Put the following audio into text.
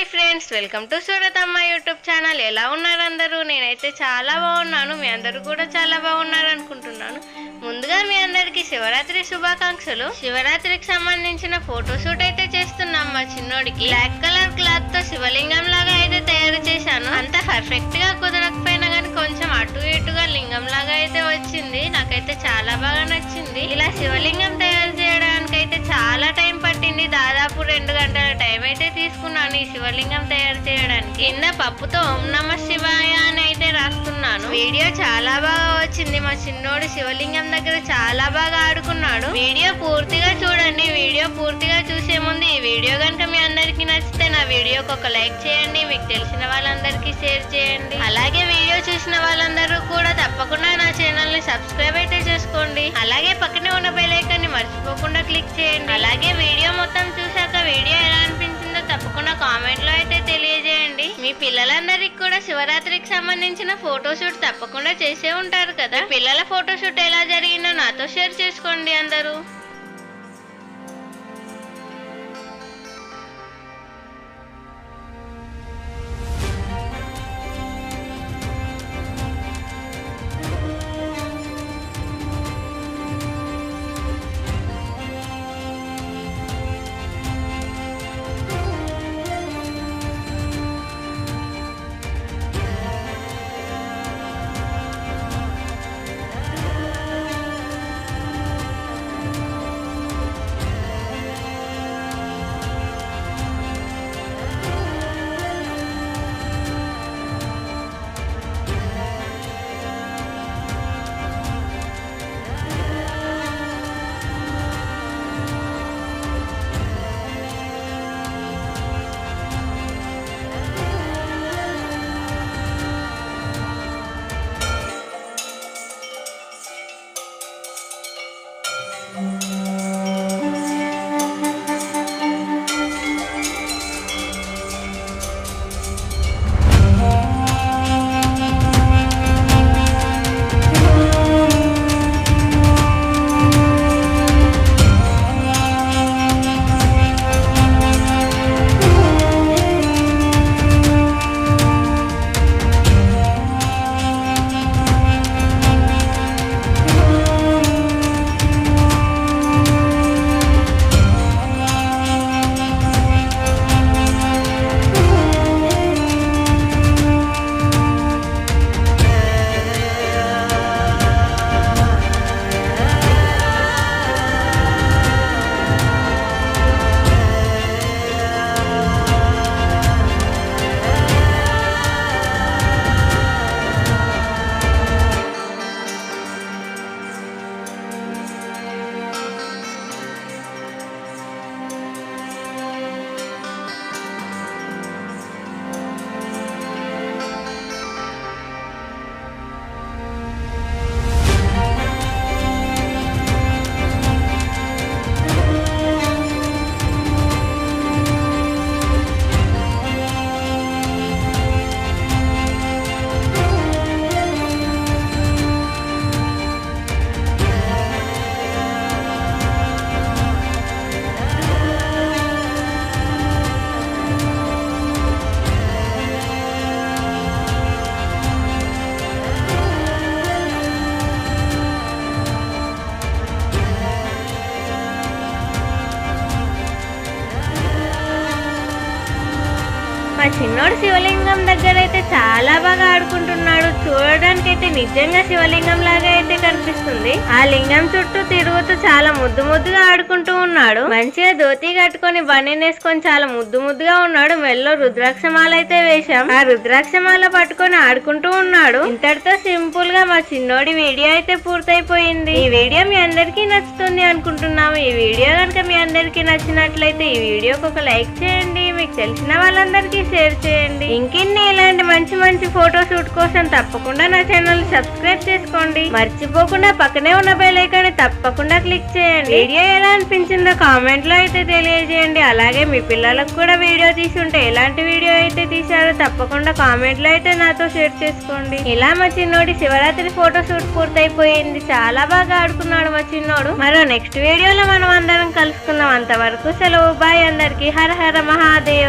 Hi friends welcome to Surathamma YouTube channel. ఎలా ఉన్నారు అందరూ? నేనైతే చాలా బాగున్నాను. మీ అందరూ కూడా చాలా బాగున్నారు అనుకుంటున్నాను. ముందుగా మీ అందరికీ శివరాత్రి శుభాకాంక్షలు. శివరాత్రికి సంబంధించిన ఫోటో షూట్ అయితే చేస్తున్నాం. మా చిన్నోడికి బ్లాక్ కలర్ క్లాత్తో శివలింగం లాగా అయితే తయారు చేశాను. అంత పర్ఫెక్ట్గా కుదరకపోయినా కానీ కొంచెం అటు ఇటుగా లింగం లాగా అయితే వచ్చింది. నాకైతే చాలా బాగా నచ్చింది. ఇలా శివలింగం తయారు చేయడం అయితే చాలా టైం పట్టింది. దాదాపు రెండు గంటల టైం అయితే తీసుకున్నాను ఈ శివలింగం తయారు చేయడానికి. కింద పప్పుతో ఓం నమ శివాయ అని అయితే రాస్తున్నాను వీడియో చాలా బాగా వచ్చింది. మా చిన్నోడు శివలింగం దగ్గర చాలా బాగా ఆడుకున్నాడు. వీడియో పూర్తిగా చూడండి. వీడియో పూర్తిగా చూసే ముందు ఈ వీడియో కనుక మీ అందరికి నచ్చితే నా వీడియోకి ఒక లైక్ చేయండి. మీకు తెలిసిన వాళ్ళందరికీ షేర్ చేయండి. అలాగే చూసిన వాళ్ళందరూ కూడా తప్పకుండా నా ఛానల్ని సబ్స్క్రైబ్ అయితే చేసుకోండి. అలాగే పక్కనే ఉన్న బెల్ ఐకాన్ని మర్చిపోకుండా క్లిక్ చేయండి. అలాగే వీడియో మొత్తం చూశాక వీడియో ఎలా అనిపించిందో తప్పకుండా కామెంట్లో అయితే తెలియజేయండి. మీ పిల్లలందరికీ కూడా శివరాత్రికి సంబంధించిన ఫోటోషూట్ తప్పకుండా చేసే ఉంటారు కదా. పిల్లల ఫోటోషూట్ ఎలా జరిగిందో నాతో షేర్ చేసుకోండి అందరూ. మా చిన్నోడు శివలింగం దగ్గర అయితే చాలా బాగా ఆడుకుంటున్నాడు. చూడడానికి అయితే నిజంగా శివలింగం లాగా అయితే కనిపిస్తుంది. ఆ లింగం చుట్టూ తిరుగుతూ చాలా ముద్దు ముద్దుగా ఆడుకుంటూ ఉన్నాడు. మంచిగా ధోతి కట్టుకొని బండి వేసుకొని చాలా ముద్దు ముద్దుగా ఉన్నాడు. మెల్లో రుద్రాక్షమాల అయితే వేశాం. ఆ రుద్రాక్షమాల పట్టుకొని ఆడుకుంటూ ఉన్నాడు. ఇంతటితో సింపుల్గా మా చిన్నోడి వీడియో అయితే పూర్తయిపోయింది. ఈ వీడియో మీ అందరికీ నచ్చుతుంది అనుకుంటున్నాము. ఈ వీడియో కనుక మీ అందరికీ నచ్చినట్లయితే ఈ వీడియోకి ఒక లైక్ చేయండి. మీకు తెలిసిన వాళ్ళందరికీ షేర్ చేయండి. ఇంకెన్ని మంచి ఫోటో షూట్ కోసం తప్పకుండా నా ఛానల్ సబ్స్క్రైబ్ చేసుకోండి. మర్చిపోకుండా పక్కనే ఉన్న బెల్ ఐకాన్ తప్పకుండా క్లిక్ చేయండి. వీడియో ఎలా అనిపించిందో కామెంట్లో అయితే తెలియజేయండి. అలాగే మీ పిల్లలకు కూడా వీడియో తీసి ఉంటే ఎలాంటి వీడియో అయితే తీశారో తప్పకుండా కామెంట్లో అయితే నాతో షేర్ చేసుకోండి. ఇలా మా చిన్నోడి శివరాత్రి ఫోటో షూట్ పూర్తయిపోయింది. చాలా బాగా ఆడుకున్నాడు మా చిన్నోడు. మరో నెక్స్ట్ వీడియోలో మనం అందరం కలుసుకుందాం. అంతవరకు సెలవు. బాయ్ అందరికి. హర హర మహాదేవ్.